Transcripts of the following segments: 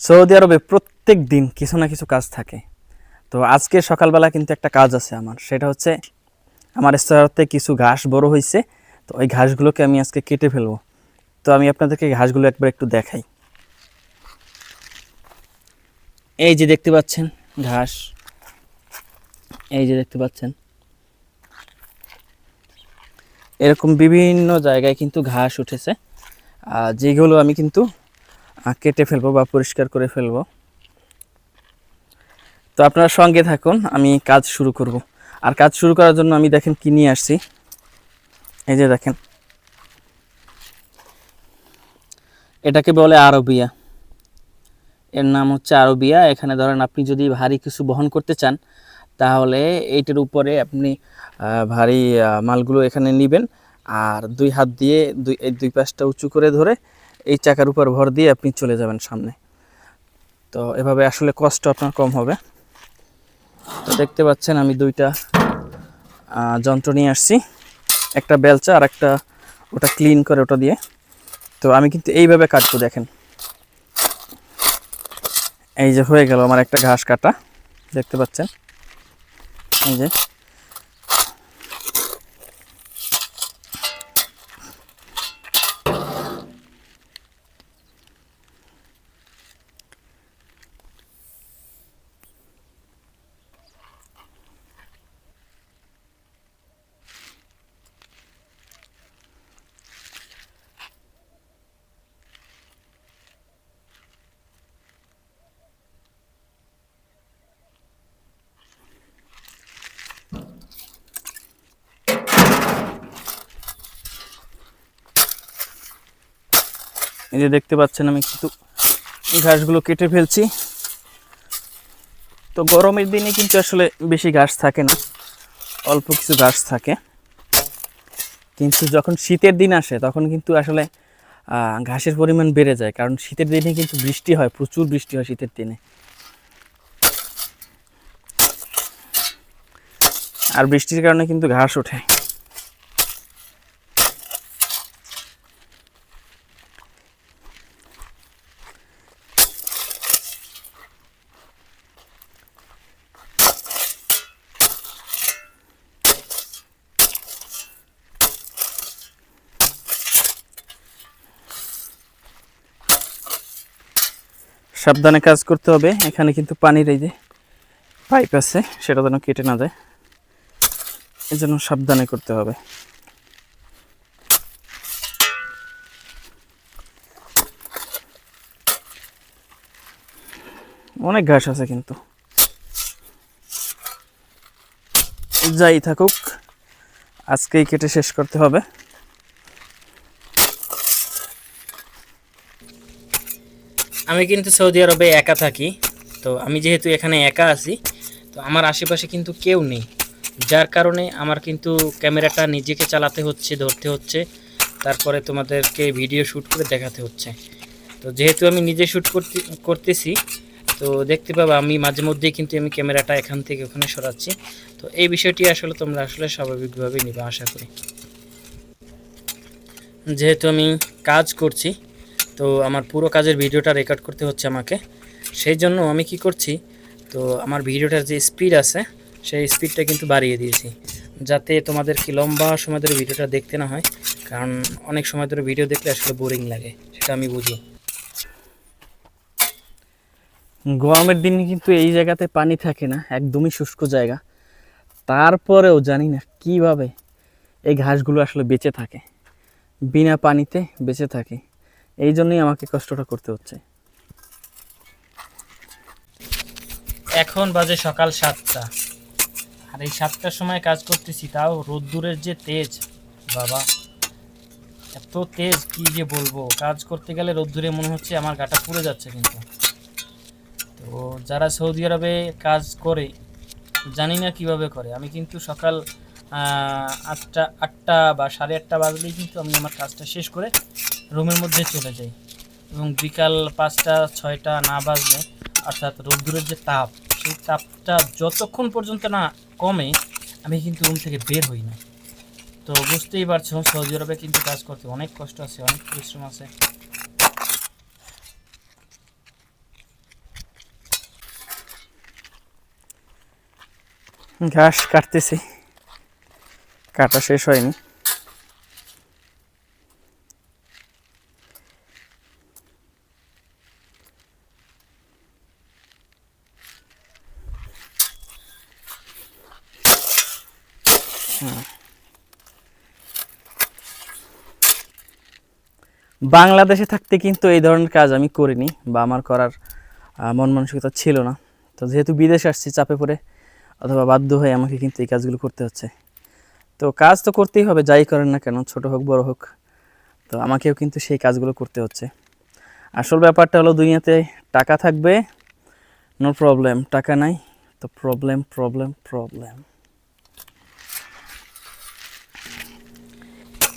Saudi আরবে প্রত্যেক দিন কিছু না কিছু কাজ থাকে। তো আজকে সকালবেলা কিন্তু একটা কাজ আছে আমার, সেটা হচ্ছে আমার স্তরতে কিছু ঘাস বড় হয়েছে তো ওই ঘাসগুলোকে আমি আজকে কেটে ফেলব। তো আমি আপনাদেরকে ঘাসগুলো একবার একটু দেখাই। এই যে দেখতে পাচ্ছেন ঘাস, এই যে দেখতে পাচ্ছেন। এরকম বিভিন্ন জায়গায় কিন্তু ঘাস উঠেছে যেগুলো আমি কিন্তু কেটে ফেলব বা পরিষ্কার করে ফেলব। তো আপনারা সঙ্গে থাকুন, আমি কাজ শুরু করব। আর কাজ শুরু করার জন্য আমি দেখেন কি নিয়ে আসছি। এই যে দেখেন। এটাকে বলে আরবিয়া। এর নাম হচ্ছে আরবিয়া। এখানে ধরেন আপনি যদি ভারী কিছু বহন করতে চান, তাহলে এইটার উপরে আপনি ভারী মালগুলো এখানে নেবেন। আর দুই হাত দিয়ে দুই, এই দুই পাশটা উঁচু করে ধরে এই চাকার উপর ভর দিয়ে আপনি চলে যাবেন সামনে। তো এভাবে আসলে কষ্ট আপনার কম হবে। তো দেখতে পাচ্ছেন আমি দুইটা যন্ত্র নিয়ে আসছি। একটা বেলচা আর একটা ওটা ক্লিন করে ওটা দিয়ে। তো আমি কিন্তু এইভাবে কাটবো দেখেন। এই যে হয়ে গেল আমার একটা ঘাস কাটা, দেখতে পাচ্ছেন? এই যে। এই যে দেখতে পাচ্ছেন আমি কিন্তু ঘাসগুলো কেটে ফেলছি। তো গরমের দিনে কিন্তু আসলে বেশি ঘাস থাকে না, অল্প কিছু ঘাস থাকে। কিন্তু যখন শীতের দিন আসে, তখন কিন্তু আসলে ঘাসের পরিমাণ বেড়ে যায়। কারণ শীতের দিনে কিন্তু বৃষ্টি হয়, প্রচুর বৃষ্টি হয় শীতের দিনে। আর বৃষ্টির কারণে কিন্তু ঘাস ওঠে। সাবধানে কাজ করতে হবে। এখানে কিন্তু পানির এই যে পাইপ আছে, সেটা যেন কেটে না যায়। এই জন্য সাবধানে করতে হবে। অনেক ঘাস আছে কিন্তু। যাই থাকুক, আজকেই কেটে শেষ করতে হবে। আমি কিন্তু সৌদি আরবে একা থাকি, তো আমি যেহেতু এখানে একা আছি, তো আমার আশেপাশে কিন্তু কেউ নেই। যার কারণে আমার কিন্তু ক্যামেরাটা নিজেকে চালাতে হচ্ছে, ধরতে হচ্ছে, তারপরে তোমাদেরকে ভিডিও শ্যুট করে দেখাতে হচ্ছে। তো যেহেতু আমি নিজে শ্যুট করতে, করতেছি, তো দেখতে পাবো আমি মাঝে মধ্যেই কিন্তু আমি ক্যামেরাটা এখান থেকে ওখানে সরাচ্ছি। তো এই বিষয়টি আসলে তোমরা আসলে স্বাভাবিকভাবেই নিবে, আশা করি। যেহেতু আমি কাজ করছি তো আমার পুরো কাজের ভিডিওটা রেকর্ড করতে হচ্ছে আমাকে। সেই জন্য আমি কি করছি, তো আমার ভিডিওটার যে স্পিড আছে, সেই স্পিডটা কিন্তু বাড়িয়ে দিয়েছি। যাতে তোমাদের কি লম্বা সময় ধরে ভিডিওটা দেখতে না হয়, কারণ অনেক সময় ধরে ভিডিও দেখলে আসলে বোরিং লাগে, সেটা আমি বুঝি। গরমের দিনে কিন্তু এই জায়গাতে পানি থাকে না, একদমই শুষ্ক জায়গা। তারপরেও জানি না কীভাবে এই ঘাসগুলো আসলে বেঁচে থাকে। বিনা পানিতে বেঁচে থাকে। এই জন্যই আমাকে কষ্টটা করতে হচ্ছে। এখন বাজে সকাল সাতটা। আর এই সাতটার সময় কাজ করতেছি, তাও রোদ্দুরের যে তেজ, বাবা। এত তেজ, কি যে বলব? কাজ করতে গেলে রোদ্দুরে মনে হচ্ছে আমার গাটা পুড়ে যাচ্ছে কিন্তু। তো যারা সৌদি আরবে কাজ করে, জানি না কীভাবে করে। আমি কিন্তু সকাল আটটা আটটা বা সাড়ে আটটা বাজলেই কিন্তু আমি আমার কাজটা শেষ করে রুমের মধ্যে চলে যাই। এবং বিকাল পাঁচটা, ছয়টা না বাজলে, অর্থাৎ রোদ্দুরের যে তাপ, সেই তাপটা যতক্ষণ পর্যন্ত না কমে, আমি কিন্তু রুম থেকে বের হই না। তো বুঝতেই পারছ, সৌদি আরবে কিন্তু কাজ করতে অনেক কষ্ট আছে, অনেক পরিশ্রম আছে। ঘাস কাটতেছি। কাটা শেষ হয়নি। বাংলাদেশে থাকতে কিন্তু এই ধরনের কাজ আমি করিনি বা আমার করার মন মানসিকতা ছিল না। তো যেহেতু বিদেশে আসছি, চাপে পড়ে অথবা বাধ্য হয়ে আমাকে কিন্তু এই কাজগুলো করতে হচ্ছে। তো কাজ তো করতেই হবে, যাই করেন না কেন, ছোট হোক, বড় হোক, তো আমাকেও কিন্তু সেই কাজগুলো করতে হচ্ছে। আসল ব্যাপারটা হলো, দুনিয়াতে টাকা থাকবে নো প্রবলেম টাকা নাই, তো প্রবলেম প্রবলেম প্রবলেম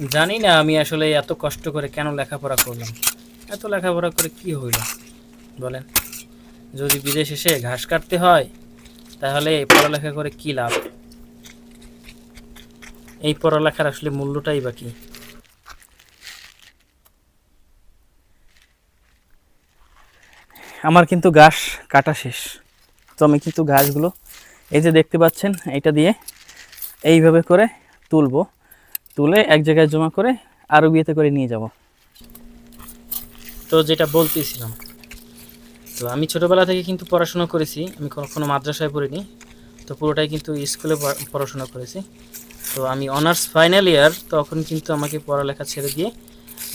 জানি না আমি আসলে এত কষ্ট করে কেন লেখাপড়া করলাম। এত লেখাপড়া করে কি হইল? বলেন। যদি বিদেশ এসে ঘাস কাটতে হয়, তাহলে এই পড়ালেখা করে কি লাভ? এই পড়ালেখার আসলে মূল্যটাই বা আমার কিন্তু ঘাস কাটা শেষ। তো আমি কিন্তু ঘাসগুলো এই যে দেখতে পাচ্ছেন এটা দিয়ে এইভাবে করে তুলবো। তুলে এক জায়গায় জমা করে আরও বিয়েতে করে নিয়ে যাব। তো যেটা বলতেছিলাম, তো আমি ছোটোবেলা থেকে কিন্তু পড়াশোনা করেছি, আমি কখনো মাদ্রাসায় পড়িনি, তো পুরোটাই কিন্তু স্কুলে পড়া- পড়াশোনা করেছি। তো আমি অনার্স ফাইনাল ইয়ার তখন কিন্তু আমাকে পড়ালেখা ছেড়ে দিয়ে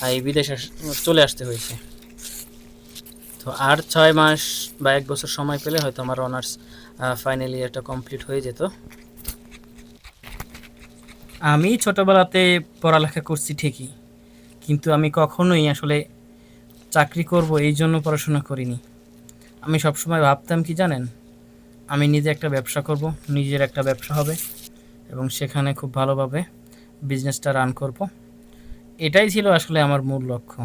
এই বিদেশ চলে আসতে হয়েছে। তো আর ছয় মাস বা এক বছর সময় পেলে হয়তো আমার অনার্স ফাইনাল ইয়ারটা কমপ্লিট হয়ে যেত। আমি ছোটোবেলাতে পড়ালেখা করছি ঠিকই, কিন্তু আমি কখনোই আসলে চাকরি করব এই জন্য পড়াশোনা করিনি। আমি সবসময় ভাবতাম কি জানেন, আমি নিজে একটা ব্যবসা করব, নিজের একটা ব্যবসা হবে এবং সেখানে খুব ভালোভাবে বিজনেসটা রান করব। এটাই ছিল আসলে আমার মূল লক্ষ্য।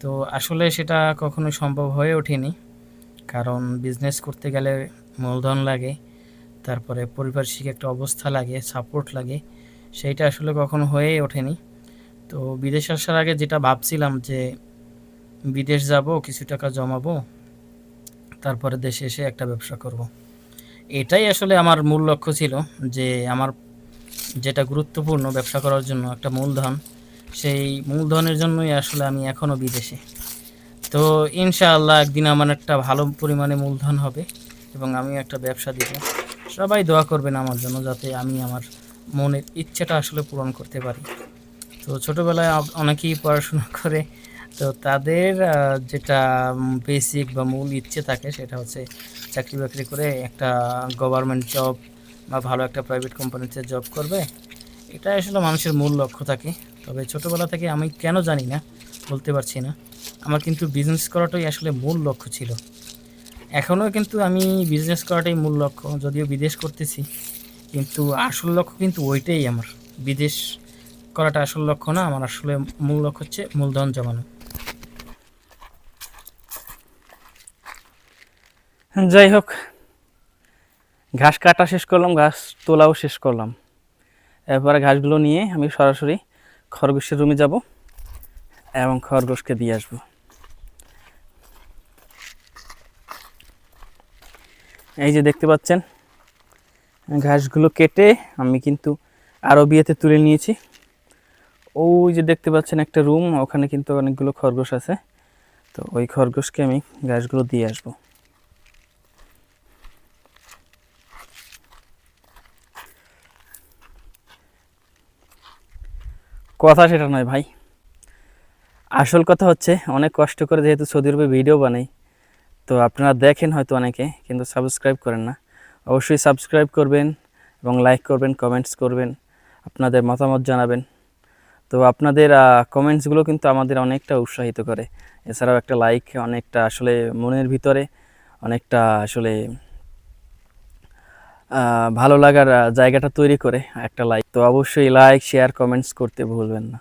তো আসলে সেটা কখনোই সম্ভব হয়ে ওঠেনি, কারণ বিজনেস করতে গেলে মূলধন লাগে, তারপরে পারিপার্শ্বিক একটা অবস্থা লাগে সাপোর্ট লাগে সেইটা আসলে কখনো হয়েই ওঠেনি। তো বিদেশ আসার আগে যেটা ভাবছিলাম যে বিদেশ যাব, কিছু টাকা জমাবো, তারপরে দেশে এসে একটা ব্যবসা করব। এটাই আসলে আমার মূল লক্ষ্য ছিল যে আমার যেটা গুরুত্বপূর্ণ ব্যবসা করার জন্য একটা মূলধন, সেই মূলধনের জন্যই আসলে আমি এখনও বিদেশে। তো ইনশাআল্লাহ একদিন আমার একটা ভালো পরিমাণে মূলধন হবে এবং আমি একটা ব্যবসা দিব। সবাই দোয়া করবেন আমার জন্য যাতে আমি আমার মনের ইচ্ছাটা আসলে পূরণ করতে পারি। তো ছোটোবেলায় অনেকেই পড়াশোনা করে, তো তাদের যেটা বেসিক বা মূল ইচ্ছে থাকে সেটা হচ্ছে চাকরি বাকরি করে একটা গভর্নমেন্ট জব বা ভালো একটা প্রাইভেট কোম্পানিতে জব করবে। এটা আসলে মানুষের মূল লক্ষ্য থাকে। তবে ছোটোবেলা থেকে আমি কেন জানি না, বলতে পারছি না। আমার কিন্তু বিজনেস করাটাই আসলে মূল লক্ষ্য ছিল। এখনও কিন্তু আমি বিজনেস করাটাই মূল লক্ষ্য, যদিও বিদেশ করতেছি। কিন্তু আসল লক্ষ্য কিন্তু ওইটাই আমার। বিদেশ করাটা আসল লক্ষ্য না, আমার আসলে মূল লক্ষ্য হচ্ছে মূলধন জমানো। যাই হোক, ঘাস কাটা শেষ করলাম, ঘাস তোলাও শেষ করলাম। এরপরে ঘাসগুলো নিয়ে আমি সরাসরি খরগোশের রুমে যাব এবং খরগোশকে দিয়ে আসব। এই যে দেখতে পাচ্ছেন ঘাসগুলো কেটে আমি কিন্তু আরও বিয়েতে তুলে নিয়েছি। ওই যে দেখতে পাচ্ছেন একটা রুম, ওখানে কিন্তু অনেকগুলো খরগোশ আছে। তো ওই খরগোশকে আমি ঘাসগুলো দিয়ে আসব। কথা সেটা নয় ভাই। আসল কথা হচ্ছে, অনেক কষ্ট করে যেহেতু সৌদি আরবে ভিডিও বানাই, তো আপনারা দেখেন হয়তো অনেকে, কিন্তু সাবস্ক্রাইব করেন না। অবশ্যই সাবস্ক্রাইব করবেন এবং লাইক করবেন কমেন্টস করবেন, আপনাদের মতামত জানাবেন। তো আপনাদের কমেন্টসগুলো কিন্তু আমাদের অনেকটা উৎসাহিত করে। এছাড়াও একটা লাইক অনেকটা আসলে মনের ভিতরে অনেকটা আসলে ভালো লাগার জায়গাটা তৈরি করে একটা লাইক তো অবশ্যই লাইক শেয়ার কমেন্টস করতে ভুলবেন না।